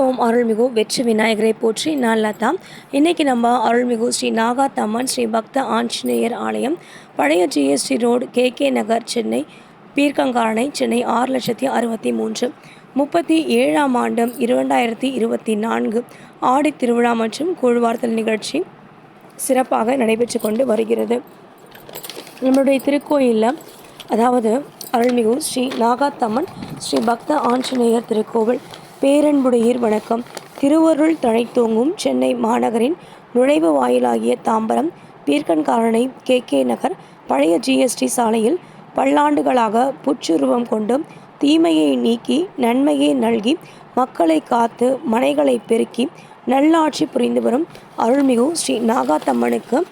ஓம் அருள்மிகு வெற்றி விநாயகரை போற்றி நல்லதா இன்றைக்கி நம்ம அருள்மிகு ஸ்ரீ நாகாத்தம்மன் ஸ்ரீ பக்த ஆஞ்சநேயர் ஆலயம் பழைய GST road K K Nagar Chennai Peerkankaranai Chennai ஆறு லட்சத்தி அறுபத்தி மூன்று. முப்பத்தி ஏழாம் ஆண்டு இரண்டாயிரத்தி இருபத்தி நான்கு ஆடி திருவிழா மற்றும் கூழ்வார்த்தல் நிகழ்ச்சி சிறப்பாக நடைபெற்று கொண்டு வருகிறது. நம்மளுடைய திருக்கோயிலில் அதாவது அருள்மிகு ஸ்ரீ நாகாத்தம்மன் ஸ்ரீ பக்த ஆஞ்சநேயர் திருக்கோவில் பேரன்புடையீர் வணக்கம். திருவருள் தழைத்தோங்கும் சென்னை மாநகரின் நுழைவு வாயிலாகிய தாம்பரம் பீர்க்கன்காரனை கே. கே. நகர் பழைய ஜிஎஸ்டி சாலையில் பல்லாண்டுகளாக புற்றுருவம் கொண்டு தீமையை நீக்கி நன்மையை நல்கி மக்களை காத்து மனைகளை பெருக்கி நல்லாட்சி புரிந்து வரும் அருள்மிகு ஸ்ரீ நாகாத்தம்மனுக்கு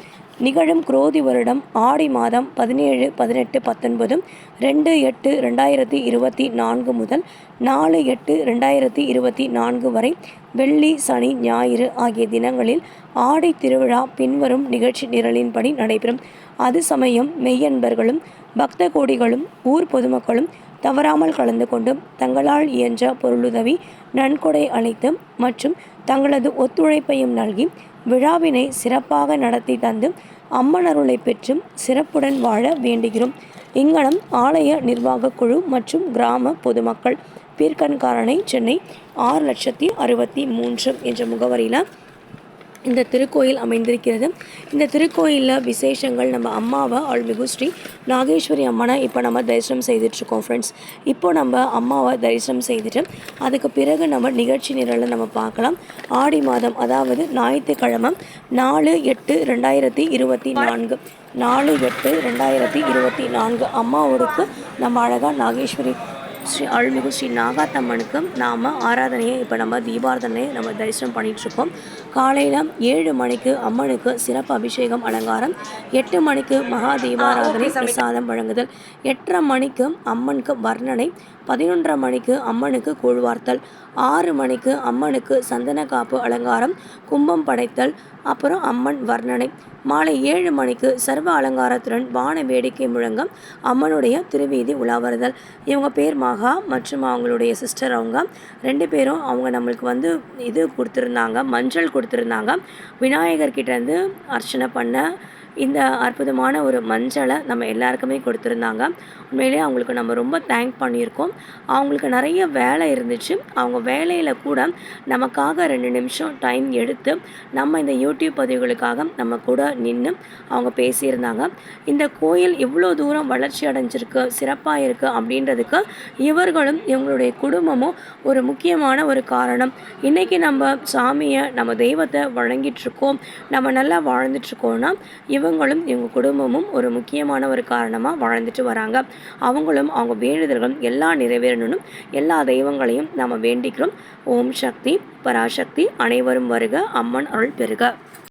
நிகழும் குரோதி வருடம் ஆடி மாதம் பதினேழு பதினெட்டு பத்தொன்பது ரெண்டு எட்டு ரெண்டாயிரத்தி இருபத்தி நான்கு முதல் நாலு எட்டு ரெண்டாயிரத்தி இருபத்தி நான்கு வரை வெள்ளி சனி ஞாயிறு ஆகிய தினங்களில் ஆடை திருவிழா பின்வரும் நிகழ்ச்சி நிரலின்படி நடைபெறும். அது சமயம் மெய்யன்பர்களும் பக்த கோடிகளும் ஊர் பொதுமக்களும் தவறாமல் கலந்து கொண்டும் தங்களால் இயன்ற பொருளுதவி நன்கொடை அளித்து மற்றும் தங்களது ஒத்துழைப்பையும் நல்கி விழாவினை சிறப்பாக நடத்தி தந்து அம்மனருளை பெற்றும் சிறப்புடன் வாழ வேண்டுகிறோம். இங்கனம் ஆலய நிர்வாக குழு மற்றும் கிராம பொதுமக்கள் பீர்க்கன்காரனை சென்னை ஆறு லட்சத்தி அறுபத்தி மூன்று என்ற முகவரியில் இந்த திருக்கோயில் அமைந்திருக்கிறது. இந்த திருக்கோயிலில் விசேஷங்கள் நம்ம அம்மாவை அருள்மிகு ஸ்ரீ நாகேஸ்வரி அம்மனை இப்போ நம்ம தரிசனம் செய்துட்ருக்கோம் ஃப்ரெண்ட்ஸ் இப்போ நம்ம அம்மாவை தரிசனம் செய்துட்டு அதுக்கு பிறகு நம்ம நிகழ்ச்சி நிரலை நம்ம பார்க்கலாம். ஆடி மாதம் அதாவது ஞாயிற்றுக்கிழமை நாலு எட்டு ரெண்டாயிரத்தி இருபத்தி நான்கு. நாலு எட்டு ரெண்டாயிரத்தி இருபத்தி நான்கு அம்மாவோடுக்கு நம்ம அழகாக நாகேஸ்வரி ஸ்ரீ அருள்மிகு ஸ்ரீ நாகாத்தம்மனுக்கு நாம் ஆராதனையை இப்போ நம்ம தீபாராதனையை நம்ம தரிசனம் பண்ணிகிட்ருக்கோம் காலையில் ஏழு மணிக்கு அம்மனுக்கு சிறப்பு அபிஷேகம் அலங்காரம். எட்டு மணிக்கு மகா தீபாராதனை பிரசாதம் வழங்குதல். எட்டரை மணிக்கு அம்மனுக்கு வர்ணனை. பதினொன்றரை மணிக்கு அம்மனுக்கு கூழ்வார்த்தல் ஆறு மணிக்கு அம்மனுக்கு சந்தன காப்பு அலங்காரம் கும்பம் படைத்தல் அப்புறம் அம்மன் வர்ணனை. மாலை ஏழு மணிக்கு சர்வ அலங்காரத்துடன் வான வேடிக்கை முழங்கம் அம்மனுடைய திருவீதி உலாவறுதல் இவங்க பேர் மகா மற்றும் அவங்களுடைய சிஸ்டர் அவங்க. ரெண்டு பேரும் அவங்க நம்மளுக்கு வந்து இது கொடுத்துருந்தாங்க மஞ்சள் கொடுத்துருந்தாங்க. விநாயகர்கிட்டேருந்து அர்ச்சனை பண்ண இந்த அற்புதமான ஒரு மஞ்சளை நம்ம எல்லாருக்குமே கொடுத்துருந்தாங்க. உண்மையிலேயே அவங்களுக்கு நம்ம ரொம்ப தேங்க் பண்ணியிருக்கோம். அவங்களுக்கு நிறைய வேலை இருந்துச்சு. அவங்க வேலையில் கூட நமக்காக ரெண்டு நிமிஷம் டைம் எடுத்து நம்ம இந்த யூடியூப் பதிவுகளுக்காக நம்ம கூட நின்று அவங்க பேசியிருந்தாங்க. இந்த கோயில் இவ்வளோ தூரம் வளர்ச்சி அடைஞ்சிருக்கு சிறப்பாக இருக்குது அப்படின்றதுக்கு இவர்களும் இவங்களுடைய குடும்பமும் ஒரு முக்கியமான ஒரு காரணம். இன்றைக்கி நம்ம சாமியை நம்ம தெய்வத்தை வழங்கிட்டுருக்கோம் நம்ம நல்லா வாழ்ந்துட்டுருக்கோன்னா இவங்களும் இவங்க குடும்பமும் ஒரு முக்கியமான ஒரு காரணமாக வாழ்ந்துட்டு வராங்க. அவங்களும் அவங்க வேண்டுதல்களும் எல்லாம் நிறைவேறணும் எல்லா தெய்வங்களையும் நாம் வேண்டிக்கிறோம். ஓம் சக்தி பராசக்தி அனைவரும் வருக அம்மன் அருள் பெறுக.